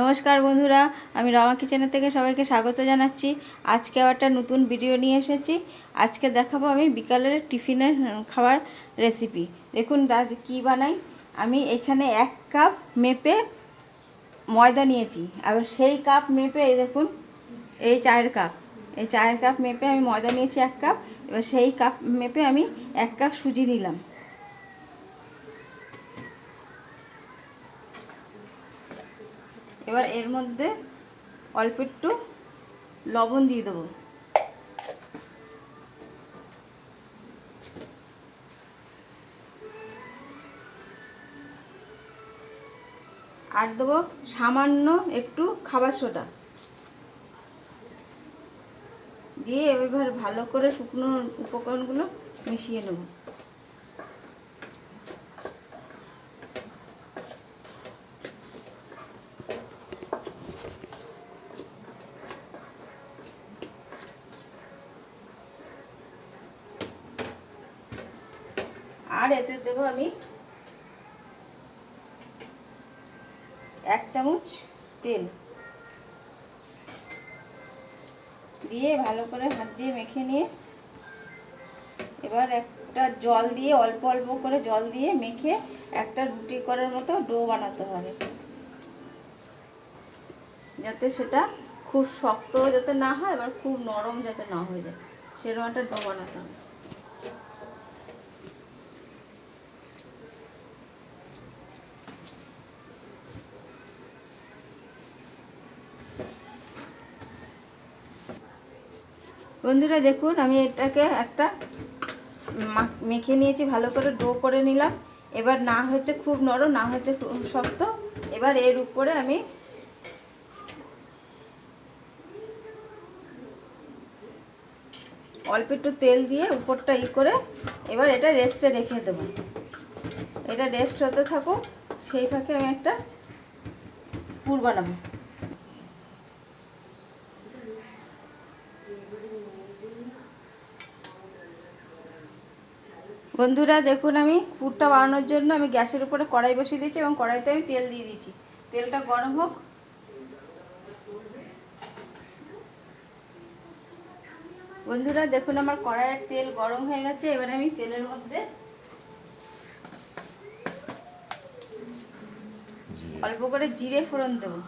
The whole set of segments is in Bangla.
নমস্কার বন্ধুরা, আমি রমা কিচেনের থেকে সবাইকে স্বাগত জানাচ্ছি। আজকে আবার একটা নতুন ভিডিও নিয়ে এসেছি। আজকে দেখাবো আমি বিকালের টিফিনের খাবার রেসিপি দেখুন দা, কী বানাই? আমি এখানে এক কাপ মেপে ময়দা নিয়েছি। আর সেই কাপ মেপে, এই দেখুন, এই চায়ের কাপ এই চায়ের কাপ মেপে আমি ময়দা নিয়েছি এক কাপ এবার সেই কাপ মেপে আমি এক কাপ সুজি নিলাম। এবার এর মধ্যে অল্প একটু লবণ দিয়ে দেবো। আর দেবো সামান্য একটু খাবার সোডা। দিয়ে এবার ভালো করে শুকনো উপকরণগুলো মিশিয়ে নেব আর এতে দেবো আমি। এক চামচ তেল। দিয়ে ভালো করে হাত দিয়ে মেখে নিয়ে এবার একটা জল দিয়ে, অল্প অল্প করে জল দিয়ে মেখে একটা রুটি করার মতো ডো বানাতে হবে। যাতে সেটা খুব শক্ত যাতে না হয় এবার খুব নরম যাতে না হয়ে যায়। সেরকম একটা ডো বানাতে হবে। বন্ধুরা দেখুন, আমি এটাকে একটা মেখে নিয়েছি, ভালো করে ডো করে নিলাম। এবার না হচ্ছে খুব নরম, না হচ্ছে খুব শক্ত। এবার এর উপরে আমি অল্প একটু তেল দিয়ে উপরটা ই করে এবার এটা রেস্টে রেখে দেবো। এটা রেস্ট হতে থাকুক, সেই ফাঁকে আমি একটা পুর বানাবো। বন্ধুরা, দেখুন আমি পুরটা বানানোর জন্য আমি গ্যাসের উপরে কড়াই বসিয়ে দিয়েছি এবং কড়াইতে আমি তেল দিয়ে দিয়েছি। তেলটা গরম হোক। বন্ধুরা, দেখুন আমার কড়াইয়ের তেল গরম হয়ে গেছে। এবার আমি তেলের মধ্যে অল্প করে জিরে ফোড়ন দেবো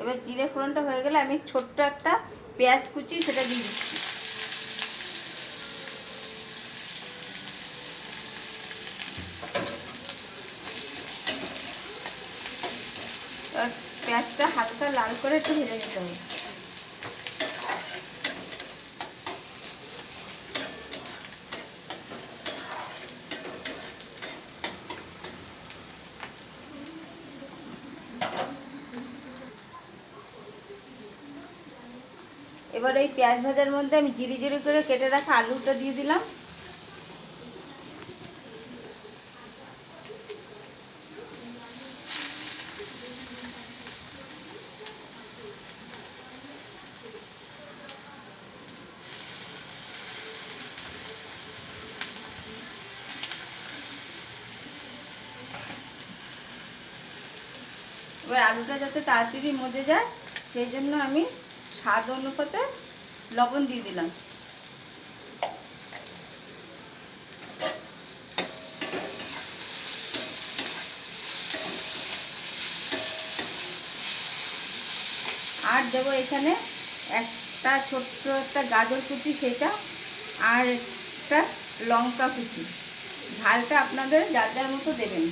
এবার জিরে ফোড়নটা হয়ে গেলে আমি ছোট্ট একটা পেঁয়াজ কুচি সেটা দিয়ে দিচ্ছি। পেঁয়াজটা হালকা লাল করে একটু ভেজে নিতে হবে। এবার এই পেঁয়াজ ভাজার মধ্যে আমি জিরি জিরি করে কেটে রাখা আলুটা দিয়ে দিলাম। এবার আলুটা যাতে তাড়াতাড়ি মজে যায়, সেই জন্য আমি স্বাদ অনুপাতে লবণ দিয়ে দিলাম। আর দেবো এখানে একটা ছোট্ট একটা গাজর কুচি সেটা আর একটা লঙ্কা কুচি। ঝালটা আপনাদের যার যার মতো দেবেন।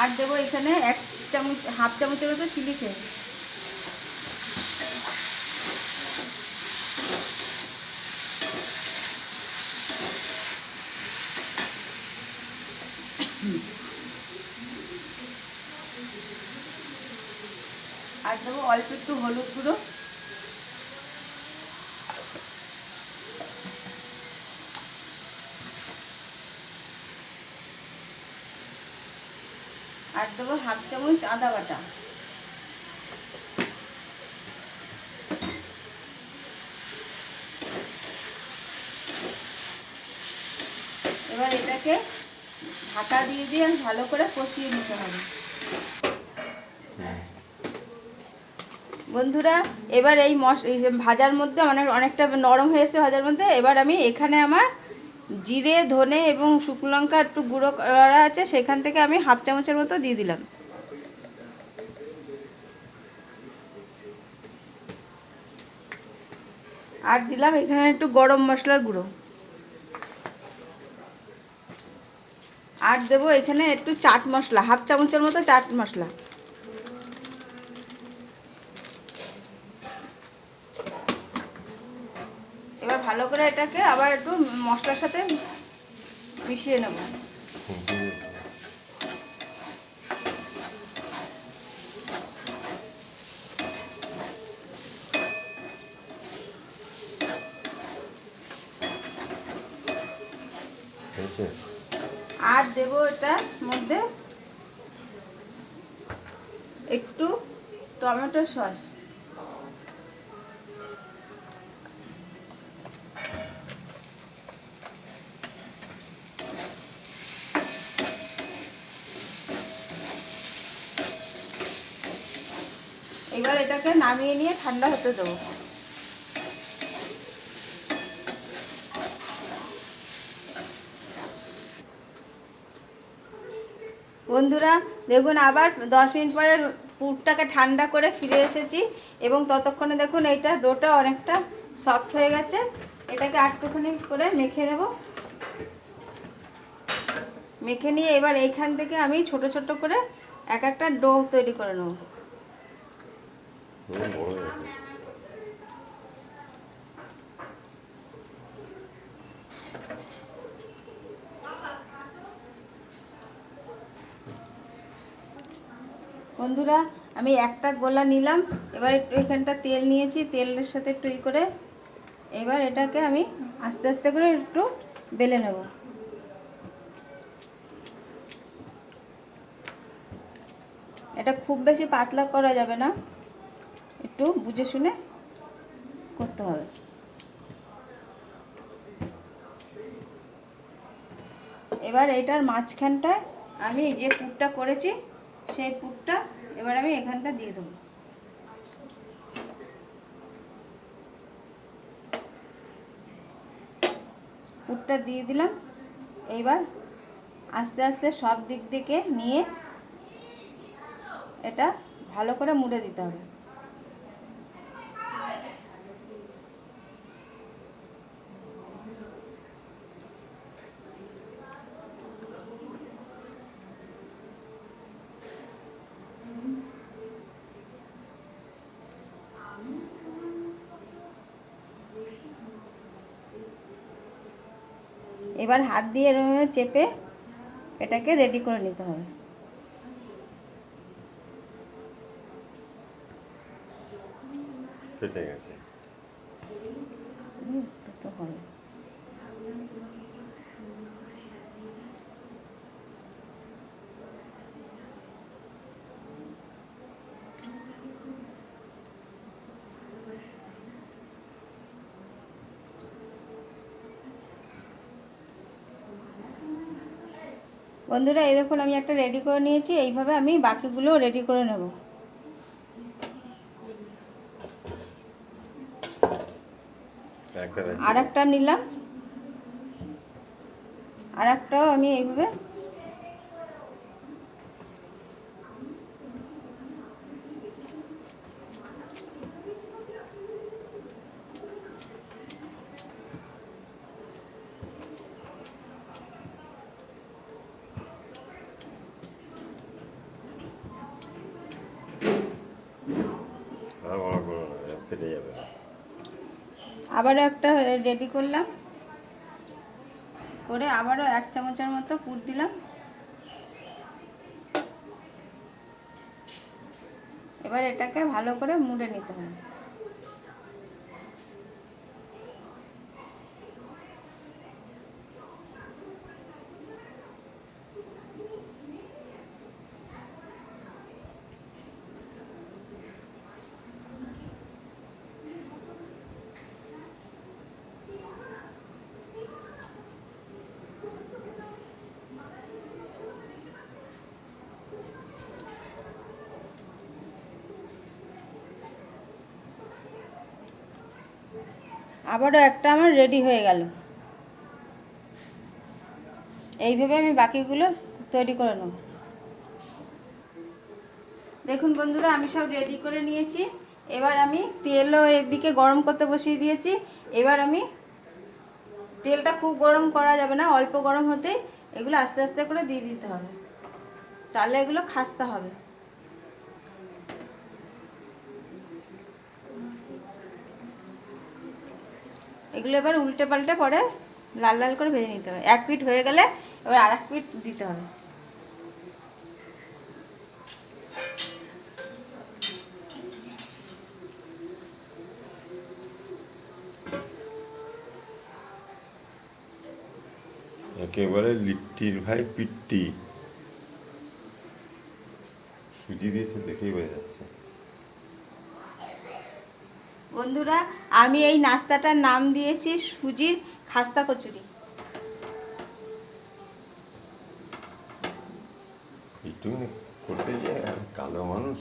আর দেবো এখানে এক চামচ, হাফ চামচের মতো চিলি ফ্লেক্স আর দেবো অল্প একটু হলুদ গুঁড়ো। চামচ আদা বাটা। এবার এটাকে ঢাকা দিয়ে দিয়ে ভালো করে কষিয়ে নিতে হবে। বন্ধুরা, এবার এই মশ ভাজার মধ্যে অনেক, অনেকটা নরম হয়েছে ভাজার মধ্যে। এবার আমি এখানে আমার জিরে, ধনে এবং শুকনো লঙ্কা একটু গুঁড়ো করা আছে। সেখান থেকে আমি হাফ চামচের মতো দিয়ে দিলাম। আর দিলাম এখানে একটু গরম মশলার গুঁড়ো। আর দেবো এখানে একটু চাট মশলা, হাফ চামচের মতো চাট মশলা। এবার ভালো করে এটাকে আবার একটু মশলার সাথে মিশিয়ে নেব। হয়েছে? আর দেবো এটার মধ্যে একটু টমেটো সস। এবার এটাকে নামিয়ে নিয়ে ঠান্ডা হতে দেবো। বন্ধুরা, দেখুন আবার দশ মিনিট পরে পুরটাকে ঠান্ডা করে ফিরে এসেছি এবং ততক্ষণে দেখুন এইটা ডোটা অনেকটা সফট হয়ে গেছে। এটাকে আটটুখানি করে মেখে নেব। মেখে নিয়ে এবার এইখান থেকে আমি ছোট ছোট করে এক একটা ডো তৈরি করে নেব হুম, বড় হয়ে গেছে। বন্ধুরা, আমি একটা গোলা নিলাম। এবার একটু এখানটা তেল নিয়েছি, তেলের সাথে একটু করে এবার এটাকে আমি আস্তে আস্তে করে একটু বেলে নেব। এটা খুব বেশি পাতলা করা যাবে না, একটু বুঝে শুনে করতে হবে। এবার এটার মাঝখানটায় আমি যে পুরটা করেছি সেই পুরটা এবার আমি এখানটা দিয়ে দেবো। পুটটা দিয়ে দিলাম। এইবার আস্তে আস্তে সব দিক থেকে নিয়ে এটা ভালো করে মুড়ে দিতে হবে। এবার হাত দিয়ে চেপে এটাকে রেডি করে নিতে হবে। ফেটে গেছে। তো হবে বন্ধুরা এই দেখুন আমি একটা রেডি করে নিয়েছি। এইভাবে আমি বাকিগুলো রেডি করে নেব। আর একটা নিলাম। আর একটাও আমি এইভাবে আর বড় করো না, এ ফেটে যাবে আবারও একটা রেডি করলাম। করে আবারও এক চামচের মতো পুর দিলাম। এবার এটাকে ভালো করে মুড়ে নিতে হবে। আবারও একটা আমার রেডি হয়ে গেল। এইভাবে আমি বাকিগুলো তৈরি করে নেব। দেখুন বন্ধুরা, আমি সব রেডি করে নিয়েছি। এবার আমি তেলও এদিকে গরম করতে বসিয়ে দিয়েছি। এবার আমি তেলটা খুব গরম করা যাবে না, অল্প গরম হতে এগুলো আস্তে আস্তে করে দিয়ে দিতে হবে। তাহলে এগুলো খাস্তা হবে। এগুলো এবার উল্টে পাল্টে পরে লাল লাল করে ভেজে নিতে হবে। এক পিঠ হয়ে গেলে এবার আর এক পিঠ দিতে হবে। একেবারে লিট্টির ভাই পিট্টি। সুজি দিয়েছে, দেখেই বোঝা যাচ্ছে। বন্ধুরা আমি এই নাস্তাটার নাম দিয়েছি সুজির খাস্তা কচুরি। একটু করতে যে কালো মানুষ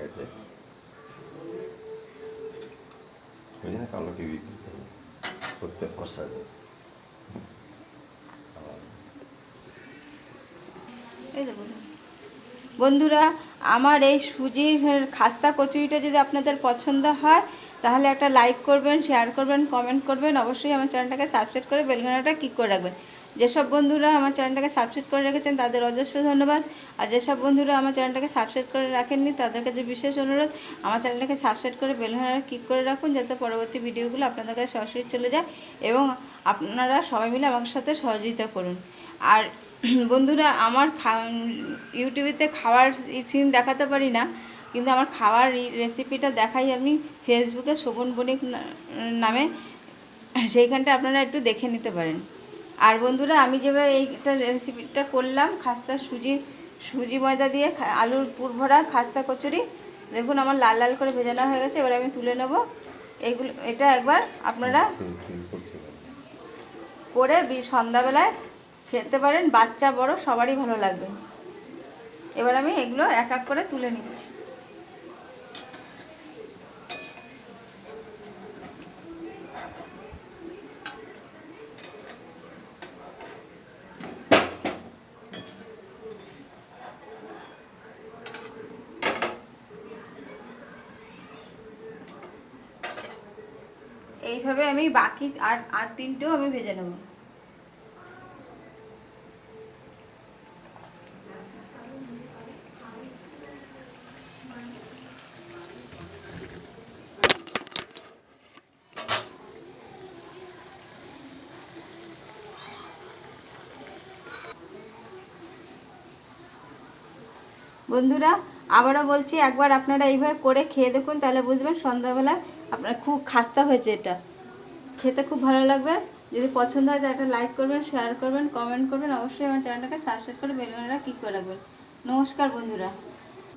গেছে। ওই জন্য কালোকে করতে ফসা যায় বন্ধুরা আমার এই সুজির খাস্তা কচুরিটা যদি আপনাদের পছন্দ হয়, তাহলে একটা লাইক করবেন শেয়ার করবেন কমেন্ট করবেন। অবশ্যই আমার চ্যানেলটাকে সাবস্ক্রাইব করে বেলঘানাটা ক্লিক করে রাখবেন। যেসব বন্ধুরা আমার চ্যানেলটাকে সাবস্ক্রাইব করে রেখেছেন, তাদের অজস্র ধন্যবাদ। আর যেসব বন্ধুরা আমার চ্যানেলটাকে সাবস্ক্রাইব করে রাখেননি তাদের কাছে বিশেষ অনুরোধ, আমার চ্যানেলটাকে সাবস্ক্রাইব করে বেলঘানাটা ক্লিক করে রাখুন, যাতে পরবর্তী ভিডিওগুলো আপনাদের কাছে সরাসরি চলে যায় এবং আপনারা সবাই মিলে আমার সাথে সহযোগিতা করুন। আর বন্ধুরা আমার ইউটিউবেতে খাওয়ার সিন দেখাতে পারি না কিন্তু আমার খাওয়ার রেসিপিটা দেখাই আমি ফেসবুকে শোভন বণিক নামে সেইখানটা আপনারা একটু দেখে নিতে পারেন আর বন্ধুরা আমি যেভাবে এইটা রেসিপিটা করলাম খাস্তা সুজি সুজি ময়দা দিয়ে আলুর পুর ভরা খাস্তা কচুরি দেখুন আমার লাল লাল করে ভেজানো হয়ে গেছে এবার আমি তুলে নেব এগুলো এটা একবার আপনারা? করে সন্ধ্যাবেলায় খেতে পারেন, বাচ্চা, বড়, সবারই ভালো লাগবে। এবার আমি এগুলো এক এক করে তুলে নিচ্ছি। এইভাবে আমি বাকি আর আর তিনটেও আমি ভেজে নেব। বন্ধুরা, আবারও বলছি, একবার আপনারা এইভাবে করে খেয়ে দেখুন, তাহলে বুঝবেন সন্ধ্যাবেলা আপনার খুব খাস্তা হয়েছে এটা। খেতে খুব ভালো লাগবে। যদি পছন্দ হয়, তাহলে একটা লাইক করবেন শেয়ার করবেন কমেন্ট করবেন। অবশ্যই আমার চ্যানেলটাকে সাবস্ক্রাইব করে বেলবেলটা ক্লিক করে রাখবেন। নমস্কার বন্ধুরা।